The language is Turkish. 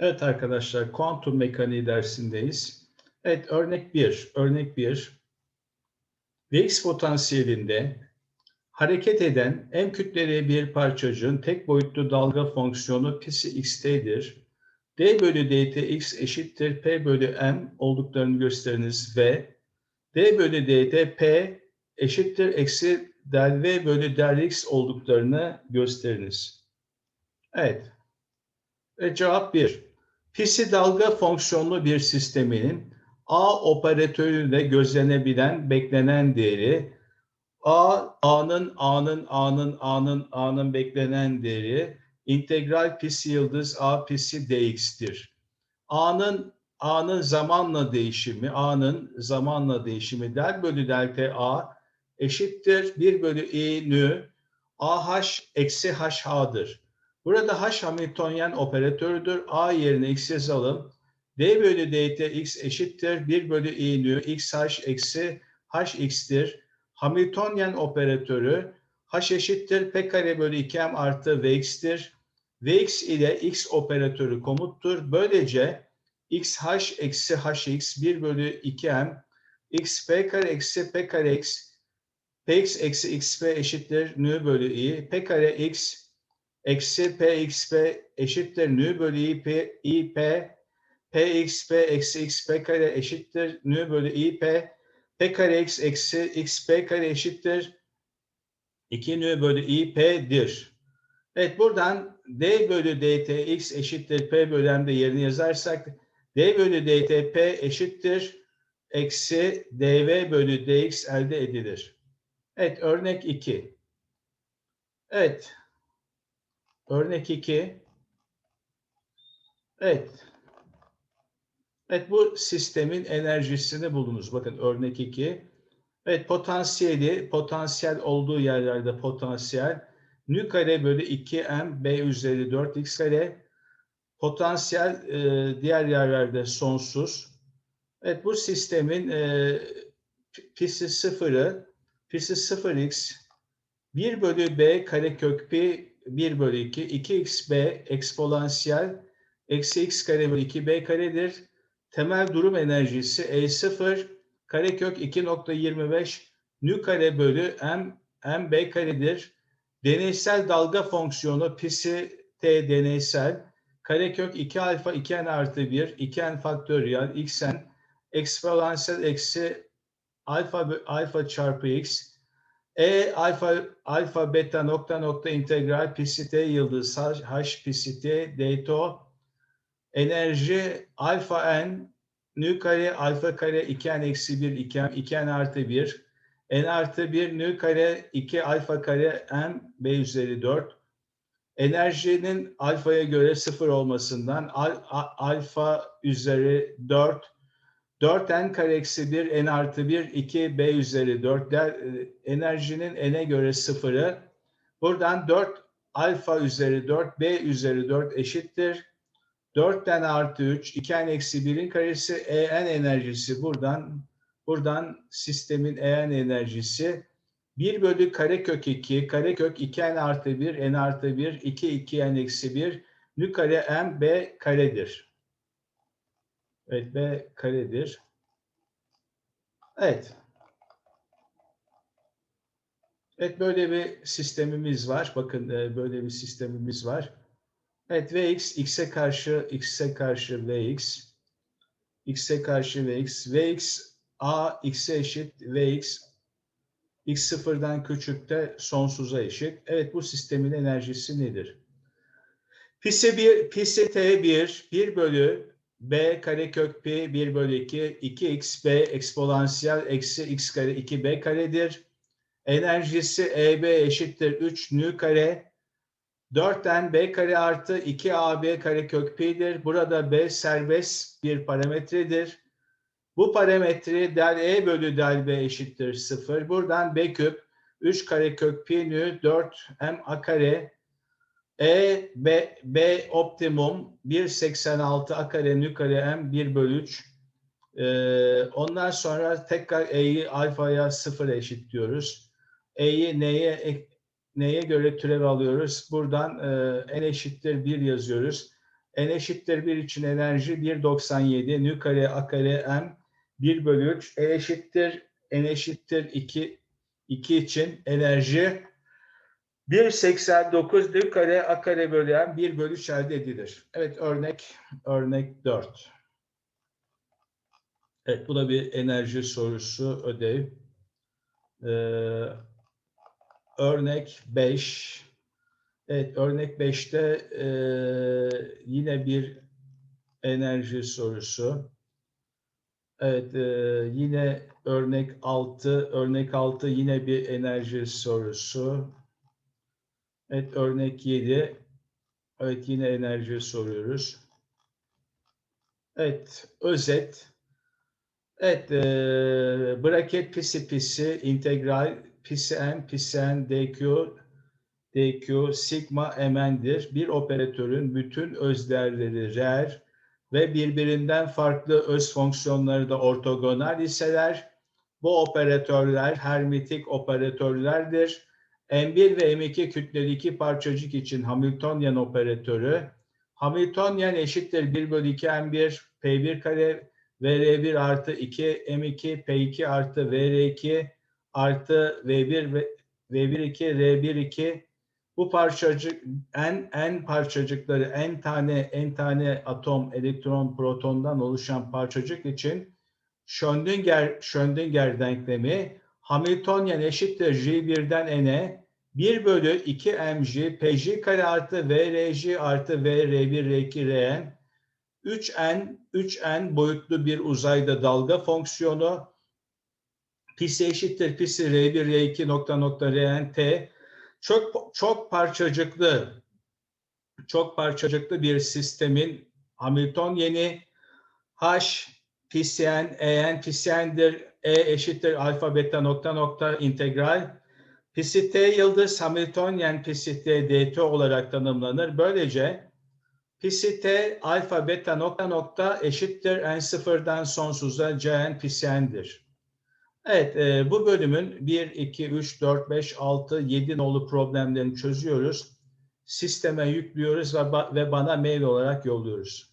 Evet arkadaşlar, kuantum mekaniği dersindeyiz. Evet, örnek 1. Örnek 1. Vx potansiyelinde hareket eden m kütleli bir parçacığın tek boyutlu dalga fonksiyonu psi x'tedir. d bölü dt x eşittir p bölü m olduklarını gösteriniz ve d bölü dt p eşittir eksi del v bölü del x olduklarını gösteriniz. Evet. Ve cevap 1. Psi dalga fonksiyonlu bir sisteminin A operatörüyle gözlenebilen beklenen değeri A, A'nın, A'nın, A'nın, A'nın, A'nın beklenen değeri integral psi yıldız A psi dx'tir. A'nın A'nın zamanla değişimi, A'nın zamanla değişimi del bölü delta A eşittir 1 bölü i nü AH eksi HH'dır. Burada H Hamiltonyen operatörüdür. A yerine x yazalım. D bölü dt x eşittir 1 bölü i nü x h eksi h x'tir. Hamiltonyen operatörü h eşittir p kare bölü 2m artı vx'tir. vx ile x operatörü komuttur. Böylece x h eksi h x 1 bölü 2m x p kare eksi p kare x px eksi xp eşittir nü bölü i p kare x eksi pxp eşittir nü bölü ip, ip pxp eksi xp kare eşittir nü bölü ip p kare x eksi xp kare eşittir 2 nü bölü ip'dir. Evet buradan d bölü dt x eşittir p bölü m de yerine yazarsak d bölü dt p eşittir eksi dv bölü dx elde edilir. Evet örnek 2. Evet Örnek 2. Evet. Evet bu sistemin enerjisini buldunuz. Bakın örnek 2. Evet potansiyeli, potansiyel olduğu yerlerde potansiyel nü kare bölü 2m b üzeri 4x kare. Potansiyel e, diğer yerlerde sonsuz. Evet bu sistemin e, pisi sıfırı, pisi 0x 1 bölü b kare kök pi 1 bölü 2, 2xb eksponansiyel eksi x kare bölü 2b karedir. Temel durum enerjisi E0 karekök 2.25 nü kare bölü m, mb karedir. Deneysel dalga fonksiyonu psi t deneysel karekök 2 alfa 2n artı 1 2n faktöriyel xn eksponansiyel eksi alfa alfa çarpı x e alfa alfa beta nokta nokta integral psi yıldız h psi t dto enerji alfa n nü kare alfa kare 2n eksi 1 2n 2n artı 1 n artı 1 nü kare 2 alfa kare m b üzeri 4 enerjinin alfaya göre sıfır olmasından al, alfa üzeri 4 4n kare eksi 1 n artı 1 2 b üzeri 4 der, e, enerjinin n'e göre sıfırı. Buradan 4 alfa üzeri 4 b üzeri 4 eşittir. 4'ten artı 3 2n eksi 1'in karesi en enerjisi buradan buradan sistemin en enerjisi 1 bölü karekök 2 karekök 2n artı 1 n artı 1 2 2n eksi 1 nü kare m b karedir. Evet B karedir. Evet. Evet böyle bir sistemimiz var. Bakın e, böyle bir sistemimiz var. Evet Vx x'e karşı x'e karşı Vx x'e karşı Vx Vx a x'e eşit Vx x sıfırdan küçükte sonsuza eşit. Evet bu sistemin enerjisi nedir? Pisi 1, pisi t1 1 bölü b karekök pi 1 bölü 2 2xb eksponansiyel eksi x kare 2b karedir. Enerjisi EB eşittir 3 nü kare 4'ten b kare artı 2ab karekök pi'dir. Burada b serbest bir parametredir. Bu parametre del e bölü del b eşittir 0. Buradan b küp 3 karekök pi nü 4 m a kare e, B, B optimum 1.86 a kare nü kare m 1 bölü 3. Ee, ondan sonra tekrar E'yi alfaya sıfıra eşitliyoruz. E'yi neye neye göre türev alıyoruz? Buradan e, n eşittir 1 yazıyoruz. N eşittir 1 için enerji 1.97 nü kare a kare m 1 bölü 3 E eşittir N eşittir 2 2 için enerji 1.89 nü kare a kare bölü m 1 bölü 3 elde edilir. Evet örnek örnek 4. Evet bu da bir enerji sorusu ödev. Ee, örnek 5. Evet örnek 5'te e, yine bir enerji sorusu. Evet e, yine örnek 6. Örnek 6 yine bir enerji sorusu. Evet örnek 7. Evet yine enerji soruyoruz. Evet özet. Evet, e, braket pisi pisi integral pisi n pisi n dq dq sigma m'dir. Bir operatörün bütün özderleri r'er ve birbirinden farklı öz fonksiyonları da ortogonal iseler bu operatörler hermetik operatörlerdir. M1 ve M2 kütleli iki parçacık için Hamiltonian operatörü. Hamiltonian eşittir 1 bölü 2 M1 P1 kare VR1 artı 2 M2 P2 artı VR2 artı V1 ve V1 2 R1 2 bu parçacık n n parçacıkları n tane n tane atom elektron protondan oluşan parçacık için Schrödinger Schrödinger denklemi Hamiltonian eşittir J1'den n'e. 1 bölü 2 mj pj kare artı vrj artı vr1 r2 rn. 3n 3n boyutlu bir uzayda dalga fonksiyonu. Pisi eşittir pisi r1 r2 nokta nokta rn t. Çok çok parçacıklı çok parçacıklı bir sistemin Hamiltonian'i h psn en psn'dir e eşittir alfa beta nokta nokta integral psi t yıldız Hamiltonian psi t dt olarak tanımlanır. Böylece psi t alfa beta nokta nokta eşittir n sıfırdan sonsuza cn psn'dir. Evet, e, bu bölümün 1, 2, 3, 4, 5, 6, 7 nolu problemlerini çözüyoruz. Sisteme yüklüyoruz ve, ve bana mail olarak yolluyoruz.